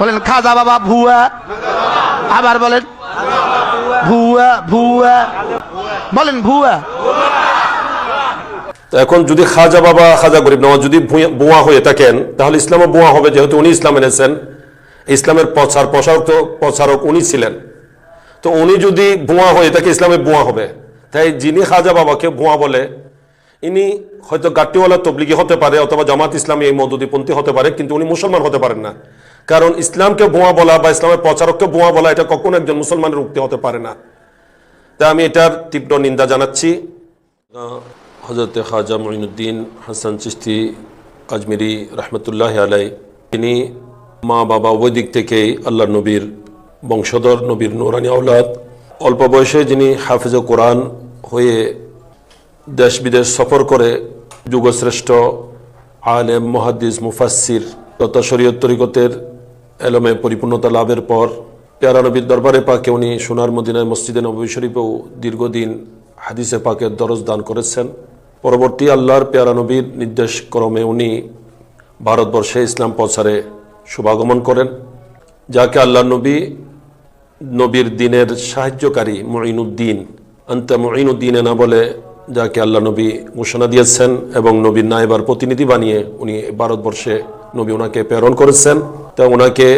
বলেন, খাজা বাবা, ভুয়া। আবার বলেন, ভুয়া ভুয়া। বলেন, ভুয়া। এখন যদি খাজা বাবা, খাজা গরিব নওয়াজ যদি বোয়া হয়ে থাকেন, তাহলে ইসলামও বোয়া হবে, যেহেতু উনি ইসলাম এনেছেন। ইসলামের প্রচার প্রসারক তো প্রচারক উনি ছিলেন। তো উনি যদি বোয়া হয়ে থাকে, ইসলামে বোয়া হবে। তাই যিনি খাজা বাবাকে বোয়া বলে, ইনি হয়তো গাট্টিওয়ালা তবলিগি হতে পারে, অথবা জামাত ইসলামী এই মদুদিপন্থী হতে পারে, কিন্তু উনি মুসলমান হতে পারেন না। কারণ ইসলামকে বোয়া বলা বা ইসলামের প্রচারককে বোয়া বলা, এটা কখনো একজন মুসলমানের উক্তি হতে পারে না। তাই আমি এটার তীব্র নিন্দা জানাচ্ছি। হজরত খাজা মঈনুদ্দিন হাসান চিস্তি আজমিরি রহমতুল্লাহ আলাই তিনি মা, বাবা উভয় দিক থেকেই আল্লাহ নবীর বংশধর, নবীর নোরানি আউলাদ অল্প বয়সে যিনি হাফিজ কোরআন হয়ে দেশ বিদেশ সফর করে যুগশ্রেষ্ঠ আলেম, মহাদ্দিস মুফাসির তথা শরীয়ত তরিকতের এলমে পরিপূর্ণতা লাভের পর পেয়ারা নবীর দরবারে পাকে উনি সোনার মদিনায় মসজিদে নবী শরীফেও দীর্ঘদিন হাদিসে পাকের দরজ দান করেছেন। পরবর্তী আল্লাহর পেয়ারা নবীর নির্দেশ ক্রমে উনি ভারতবর্ষে ইসলাম প্রচারে শুভাগমন করেন, যাকে আল্লাহ নবী নবীর দিনের সাহায্যকারী মঈনুদ্দিন, আন্তা মঈনুদ্দিনে না বলে যাকে আল্লাহ নবী ঘোষণা দিয়েছেন এবং নবীর নাইবার প্রতিনিধি বানিয়ে উনি ভারতবর্ষে নবী ওনাকে প্রেরণ করেছেন। তা ওনাকে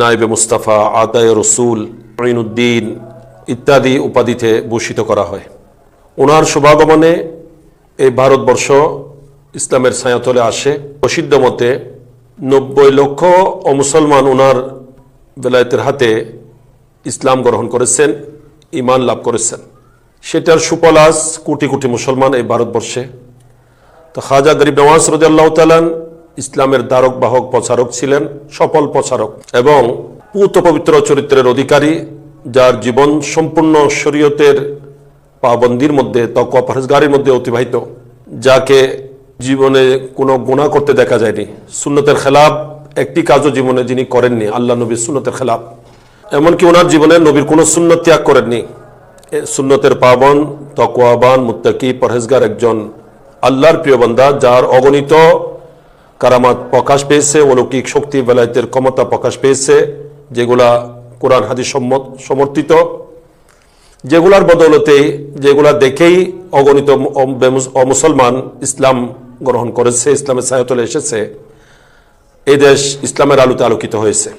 নাইবে মুস্তাফা আদায় রসুল মঈনুদ্দিন ইত্যাদি উপাধিতে ভূষিত করা হয়। ওনার শুভাগমনে এই ভারতবর্ষ ইসলামের ছায়াতলে আসে। প্রসিদ্ধ মতে নব্বই লক্ষ অমুসলমান ওনার বেলায়েতের হাতে ইসলাম গ্রহণ করেছেন ইমান লাভ করেছেন। সেটার সুপলাস কোটি কোটি মুসলমান এই ভারতবর্ষে। তো খাজা গরিব নওয়াজ রদাল্লাহ তালান ইসলামের দ্বারক বাহক প্রচারক ছিলেন, সফল প্রচারক। এবং পুত পবিত্র চরিত্রের অধিকারী, যার জীবন সম্পূর্ণ শরীয়তের পাবন্দির মধ্যে, তকওয়া পরহেজগারির মধ্যে অতিবাহিত, যাকে জীবনে কোনো গুণা করতে দেখা যায়নি। সুন্নতের খেলাফ একটি কাজও জীবনে যিনি করেননি, আল্লাহ নবীর সুন্নতের খেলাফ। এমনকি ওনার জীবনে নবীর কোনো সুন্নত ত্যাগ করেননি। সুন্নতের পাবন তকোয়াবান মুত্তাকি, পরহেজগার একজন আল্লাহর প্রিয় বান্দা, যার অগণিত কারামাত প্রকাশ পেয়েছে, অলৌকিক শক্তি বেলায়তের ক্ষমতা প্রকাশ পেয়েছে, যেগুলা কোরআন হাদিস সমর্থিত। যেগুলার বদৌলতে, যেগুলা দেখেই অগণিত অমুসলমান ইসলাম গ্রহণ করেছে, ইসলামের ছায়াতলে এসেছে এই দেশ ইসলামের আলোতে আলোকিত হয়েছে।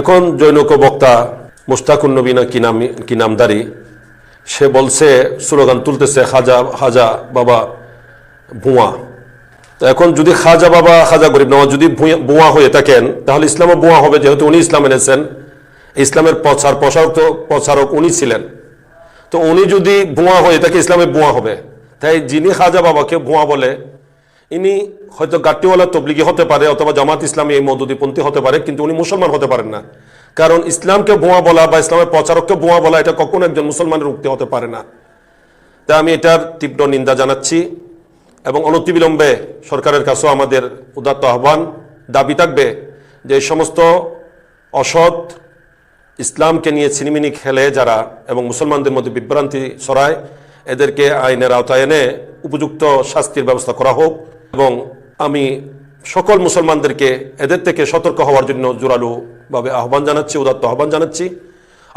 এখন জৈনক বক্তা মুস্তাকুন নবীনা কি নাম কি সে বলছে, স্লোগান তুলতেছে হাজা হাজা বাবা, ভুয়া। তো এখন যদি খাজা বাবা, খাজা গরিব নওয়াজ যদি ভুয়া হয়ে থাকেন, তাহলে ইসলামও ভুয়া হবে, যেহেতু উনি ইসলাম এনেছেন। ইসলামের প্রচার প্রসারক তো প্রচারক উনি ছিলেন। তো উনি যদি ভুয়া হয়ে থাকে, ইসলামে ভুয়া হবে। তাই যিনি খাজা বাবাকে ভুয়া বলে, ইনি হয়তো গাট্টিওয়ালা তবলিগি হতে পারে, অথবা জামাত ইসলামী এই মদুদিপন্থী হতে পারে, কিন্তু উনি মুসলমান হতে পারেন না। কারণ ইসলামকে ভুয়া বলা বা ইসলামের প্রচারককে ভুয়া বলা, এটা কখনো একজন মুসলমানের উক্তি হতে পারে না। তাই আমি এটার তীব্র নিন্দা জানাচ্ছি। এবং অনতিবিলম্বে সরকারের কাছেও আমাদের উদাত্ত আহ্বান, দাবি থাকবে যে সমস্ত অসৎ ইসলামকে নিয়ে ছিনিমিনি খেলে যারা এবং মুসলমানদের মধ্যে বিভ্রান্তি ছড়ায়, এদেরকে আইনের আওতায় এনে উপযুক্ত শাস্তির ব্যবস্থা করা হোক এবং আমি সকল মুসলমানদেরকে এদের থেকে সতর্ক হওয়ার জন্য জোরালোভাবে আহ্বান জানাচ্ছি, উদাত্ত আহ্বান জানাচ্ছি।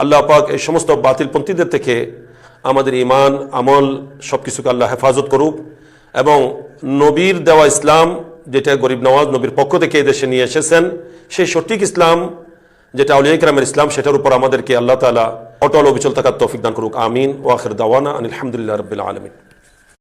আল্লাহ পাক এই সমস্ত বাতিলপন্থীদের থেকে আমাদের ইমান আমল সব কিছুকে আল্লাহ হেফাজত করুক। এবং নবীর দেওয়া ইসলাম, যেটা গরিব নওয়াজ নবীর পক্ষ থেকে দেশে নিয়ে এসেছেন, সেই সঠিক ইসলাম, যেটা আউলিয়া ইকরামের ইসলাম, সেটার উপর আমাদেরকে আল্লাহ তালা অটল অবিচল থাকার তৌফিক দান করুক। আমিন। ওয়াখির দাওয়ানা আনিল হামদুলিল্লাহ রবিল আলমিন।